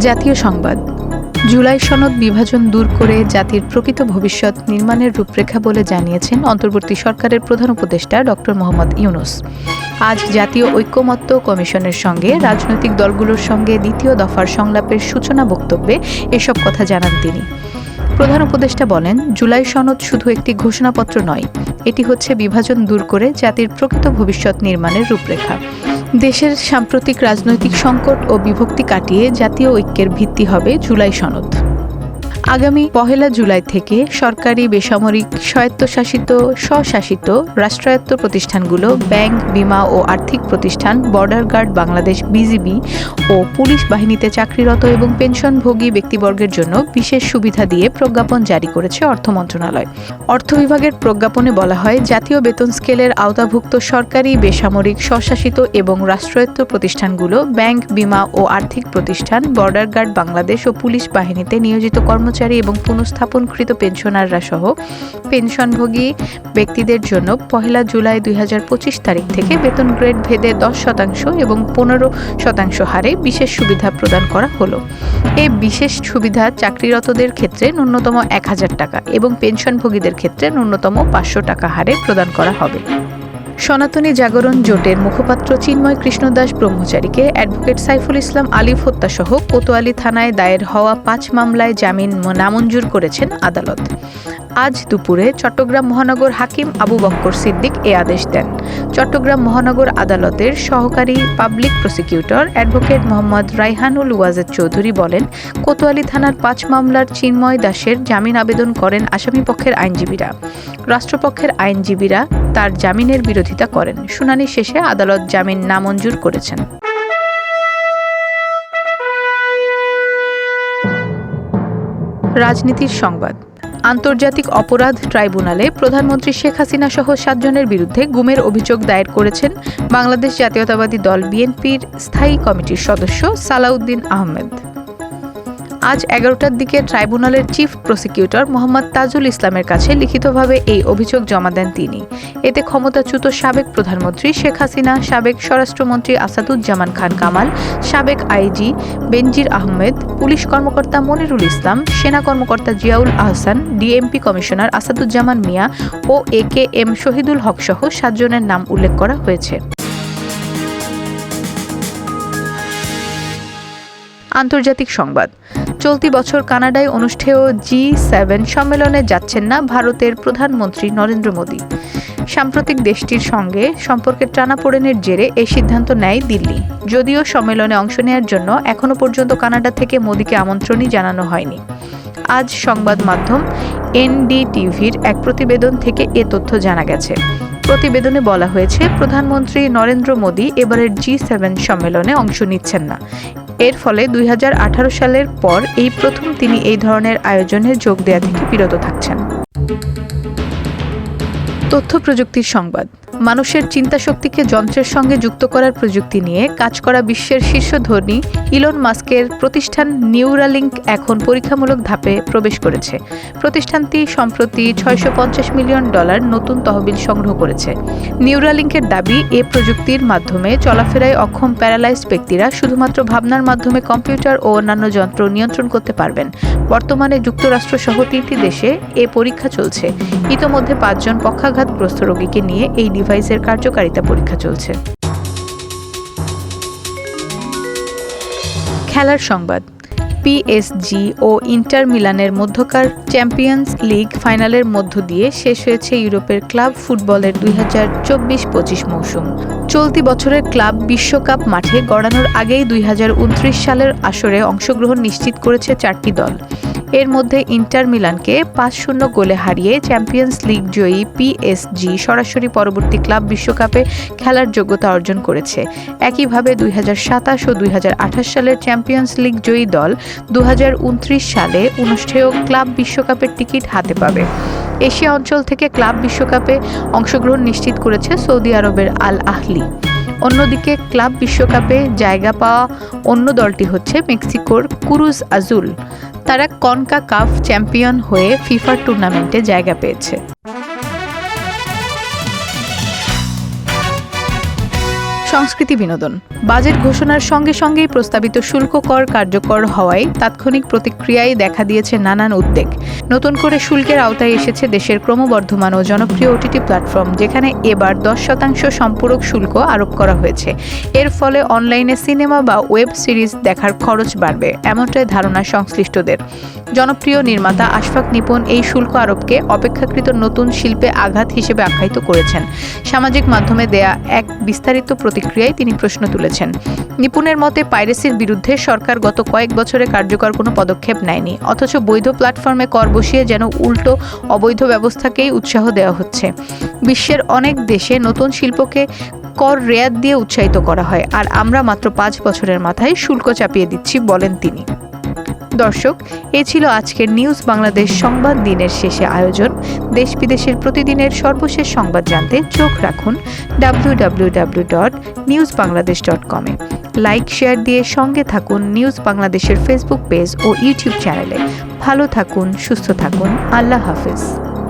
জাতীয় সংবাদ। জুলাই সনদ বিভাজন দূর করে জাতির প্রকৃত ভবিষ্যৎ নির্মাণের রূপরেখা বলে জানিয়েছেন অন্তর্বর্তী সরকারের প্রধান উপদেষ্টা ডক্টর মোহাম্মদ ইউনুস। আজ জাতীয় ঐক্যমত্য কমিশনের সঙ্গে রাজনৈতিক দলগুলোর সঙ্গে দ্বিতীয় দফার সংলাপের সূচনা বক্তব্যে এসব কথা জানান তিনি। প্রধান উপদেষ্টা বলেন, জুলাই সনদ শুধু একটি ঘোষণাপত্র নয়, এটি হচ্ছে বিভাজন দূর করে জাতির প্রকৃত ভবিষ্যৎ নির্মাণের রূপরেখা। দেশের সাম্প্রতিক রাজনৈতিক সংকট ও বিভক্তি কাটিয়ে জাতীয় ঐক্যের ভিত্তি হবে জুলাই সনদ। আগামী পহেলা জুলাই থেকে সরকারি বেসামরিক স্বায়ত্তশাসিত, স্বশাসিত রাষ্ট্রায়ত্ত প্রতিষ্ঠানগুলো ব্যাংক, বিমা ও আর্থিক প্রতিষ্ঠান, বর্ডার গার্ড বাংলাদেশ বিজিবি ও পুলিশ বাহিনীতে চাকরিরত এবং পেনশনভোগী ব্যক্তিবর্গের জন্য বিশেষ সুবিধা দিয়ে প্রজ্ঞাপন জারি করেছে অর্থ মন্ত্রণালয়। অর্থ বিভাগের প্রজ্ঞাপনে বলা হয়, জাতীয় বেতন স্কেলের আওতাভুক্ত সরকারি বেসামরিক, স্বশাসিত এবং রাষ্ট্রায়ত্ত প্রতিষ্ঠানগুলো ব্যাংক, বিমা ও আর্থিক প্রতিষ্ঠান, বর্ডার গার্ড বাংলাদেশ ও পুলিশ বাহিনীতে নিয়োজিত কর্মচারী এবং পুনঃস্থাপনকৃত পেনশনাররা সহ পেনশনভোগী ব্যক্তিদের জন্য পহেলা জুলাই দুই হাজার পঁচিশ তারিখ থেকে বেতন গ্রেড ভেদে দশ শতাংশ এবং পনেরো শতাংশ হারে বিশেষ সুবিধা প্রদান করা হলো। এই বিশেষ সুবিধা চাকরিরতদের ক্ষেত্রে ন্যূনতম এক হাজার টাকা এবং পেনশনভোগীদের ক্ষেত্রে ন্যূনতম পাঁচশো টাকা হারে প্রদান করা হবে। সনাতনী জাগরণ জোটের মুখপাত্র চিন্ময় কৃষ্ণদাস ব্রহ্মচারীকে অ্যাডভোকেট সাইফুল ইসলাম আলিফ হত্যাসহ কোতোয়ালি থানায় দায়ের হওয়া পাঁচ মামলায় জামিন নামঞ্জুর করেছেন আদালত। আজ দুপুরে চট্টগ্রাম মহানগর হাকিম আবু বক্কর সিদ্দিক এ আদেশ দেন। চট্টগ্রাম মহানগর আদালতের সহকারী public prosecutor advocate Mohammad Raihanul Wajed Chowdhury বলেন, কোতোয়ালি থানার পাঁচ মামলার চিন্ময় দাসের জামিন আবেদন করেন আসামিপক্ষের আইনজীবীরা। রাষ্ট্রপক্ষের আইনজীবীরা তার জামিনের বিরোধিতা করেন। শুনানি শেষে আদালত জামিন নামঞ্জুর করেছেন। রাজনীতির সংবাদ। আন্তর্জাতিক অপরাধ ট্রাইব্যুনালে প্রধানমন্ত্রী শেখ হাসিনা সহ সাতজনের বিরুদ্ধে গুমের অভিযোগ দায়ের করেছেন বাংলাদেশ জাতীয়তাবাদী দল বিএনপির স্থায়ী কমিটির সদস্য সালাউদ্দিন আহমেদ। আজ এগারোটার দিকে ট্রাইব্যুনালের চিফ প্রসিকিউটর মোহাম্মদ তাজুল ইসলামের কাছে লিখিতভাবে এই অভিযোগ জমা দেন তিনি। এতে ক্ষমতাচ্যুত সাবেক প্রধানমন্ত্রী শেখ হাসিনা, সাবেক স্বরাষ্ট্রমন্ত্রী আসাদুজ্জামান খান কামাল, সাবেক আইজি বেনজির আহমেদ, পুলিশ কর্মকর্তা মনিরুল ইসলাম, সেনা কর্মকর্তা Ziaul Ahsan, DMP commissioner Asaduzzaman Mia O A K M Shahidul Haque সহ সাতজনের নাম উল্লেখ করা হয়েছে। আন্তর্জাতিক সংবাদ। চলতি বছর কানাডায় অনুষ্ঠেয় জি সেভেন সম্মেলনে যাচ্ছেন না ভারতের প্রধানমন্ত্রী নরেন্দ্র মোদী। সাম্প্রতিক দেশটির সঙ্গে সম্পর্কের টানাপোড়েনের জেরে এই সিদ্ধান্ত নেয় দিল্লি। যদিও সম্মেলনে অংশ নেওয়ার জন্য এখনও পর্যন্ত কানাডা থেকে মোদীকে আমন্ত্রণই জানানো হয়নি। আজ সংবাদ মাধ্যম এনডিটিভির এক প্রতিবেদন থেকে এ তথ্য জানা গেছে। প্রতিবেদনে বলা হয়েছে, প্রধানমন্ত্রী নরেন্দ্র মোদী এবারের জি সেভেন সম্মেলনে অংশ নিচ্ছেন না। এর ফলে দুই হাজার আঠারো সালের পর এই প্রথম তিনি এই ধরনের আয়োজনে যোগ দেওয়া থেকে বিরত থাকছেন। তথ্য প্রযুক্তির সংবাদ। মানুষের চিন্তাশক্তিকে যন্ত্রের সঙ্গে যুক্ত করার প্রযুক্তি নিয়ে কাজ করা বিশ্বের শীর্ষ ধনী ইলন মাস্কের প্রতিষ্ঠান নিউরালিঙ্ক এখন পরীক্ষামূলক ধাপে প্রবেশ করেছে। প্রতিষ্ঠানটি সম্প্রতি ছয়শো পঞ্চাশ মিলিয়ন ডলার নতুন তহবিল সংগ্রহ করেছে। নিউরালিঙ্কের দাবি, এ প্রযুক্তির মাধ্যমে চলাফেরায় অক্ষম প্যারালাইজড ব্যক্তিরা শুধুমাত্র ভাবনার মাধ্যমে কম্পিউটার ও অন্যান্য যন্ত্র নিয়ন্ত্রণ করতে পারবেন। বর্তমানে যুক্তরাষ্ট্র সহ তিনটি দেশে এ পরীক্ষা চলছে। ইতোমধ্যে পাঁচজন পক্ষাঘাতগ্রস্ত রোগীকে নিয়ে এই ডিভাইসের কার্যকারিতা পরীক্ষা চলছে। খেলার সংবাদ। পিএসজি ও ইন্টার মিলানের মধ্যকার চ্যাম্পিয়ন্স লিগ ফাইনালের মধ্য দিয়ে শেষ হয়েছে ইউরোপের ক্লাব ফুটবলের দুই হাজার চব্বিশ পঁচিশ মৌসুম। চলতি বছরের ক্লাব বিশ্বকাপ মাঠে গড়ানোর আগেই দুই হাজার উনত্রিশ সালের আসরে অংশগ্রহণ নিশ্চিত করেছে চারটি দল। এর মধ্যে ইন্টার মিলানকে পাঁচ শূন্য গোলে হারিয়ে চ্যাম্পিয়ন্স লিগ জয়ী পিএসজি সরাসরি পরবর্তী ক্লাব বিশ্বকাপে খেলার যোগ্যতা অর্জন করেছে। একইভাবে দুই হাজার সাতাশ ও দুই হাজার আঠাশ সালের চ্যাম্পিয়ন্স লিগ জয়ী দল দু হাজার উনত্রিশ সালে অনুষ্ঠেয় ক্লাব বিশ্বকাপের টিকিট হাতে পাবে। এশিয়া অঞ্চল থেকে ক্লাব বিশ্বকাপে অংশগ্রহণ নিশ্চিত করেছে সৌদি আরবের আল আহলি। অন্যদিকে ক্লাব বিশ্বকাপে জায়গা পাওয়া অন্য দলটি হচ্ছে মেক্সিকোর কুরুজ আজুল। তারা কনকা কাফ চ্যাম্পিয়ন হয়ে ফিফার টুর্নামেন্টে জায়গা পেয়েছে। সংস্কৃতি বিনোদন। বাজেট ঘোষণার সঙ্গে সঙ্গেই প্রস্তাবিত শুল্ক কর কার্যকর হওয়ায় তাৎক্ষণিক প্রতিক্রিয়ায় দেখা দিয়েছে নানান উদ্বেগ। নতুন করে শুল্কের আওতায় এসেছে দেশের ক্রমবর্ধমান ও জনপ্রিয় ওটিটি প্ল্যাটফর্ম, যেখানে এবার দশ শতাংশ সম্পূরক শুল্ক আরোপ করা হয়েছে। এর ফলে অনলাইনে সিনেমা বা ওয়েব সিরিজ দেখার খরচ বাড়বে, এমনটাই ধারণা সংশ্লিষ্টদের। জনপ্রিয় নির্মাতা আশফাক নিপুণ এই শুল্ক আরোপকে অপেক্ষাকৃত নতুন শিল্পে আঘাত হিসেবে আখ্যায়িত করেছেন। সামাজিক মাধ্যমে দেয়া এক বিস্তারিত প্রতিক্রিয়ায় তিনি প্রশ্ন তুলেছেন। নিপুণের মতে পাইরেসির বিরুদ্ধে সরকার গত কয়েক বছরে কার্যকর কোনো পদক্ষেপ নেয়নি, অথচ বৈধ প্ল্যাটফর্মে কর বসিয়ে যেন উল্টো অবৈধ ব্যবস্থাকেই উৎসাহ দেওয়া হচ্ছে। বিশ্বের অনেক দেশে নতুন শিল্পকে কর রেয়াত দিয়ে উৎসাহিত করা হয়, আর আমরা মাত্র পাঁচ বছরের মাথায় শুল্ক চাপিয়ে দিচ্ছি বলেন তিনি। দর্শক, এ ছিল আজকের নিউজ বাংলাদেশ সংবাদ দিনের শেষে আয়োজন। দেশ বিদেশের প্রতিদিনের সর্বশেষ সংবাদ জানতে চোখ রাখুন W W W dot news Bangladesh dot like, share দিয়ে সঙ্গে থাকুন নিউজ বাংলাদেশের ফেসবুক পেজ ও ইউটিউব চ্যানেলে। ভালো থাকুন, সুস্থ থাকুন। আল্লাহ হাফেজ।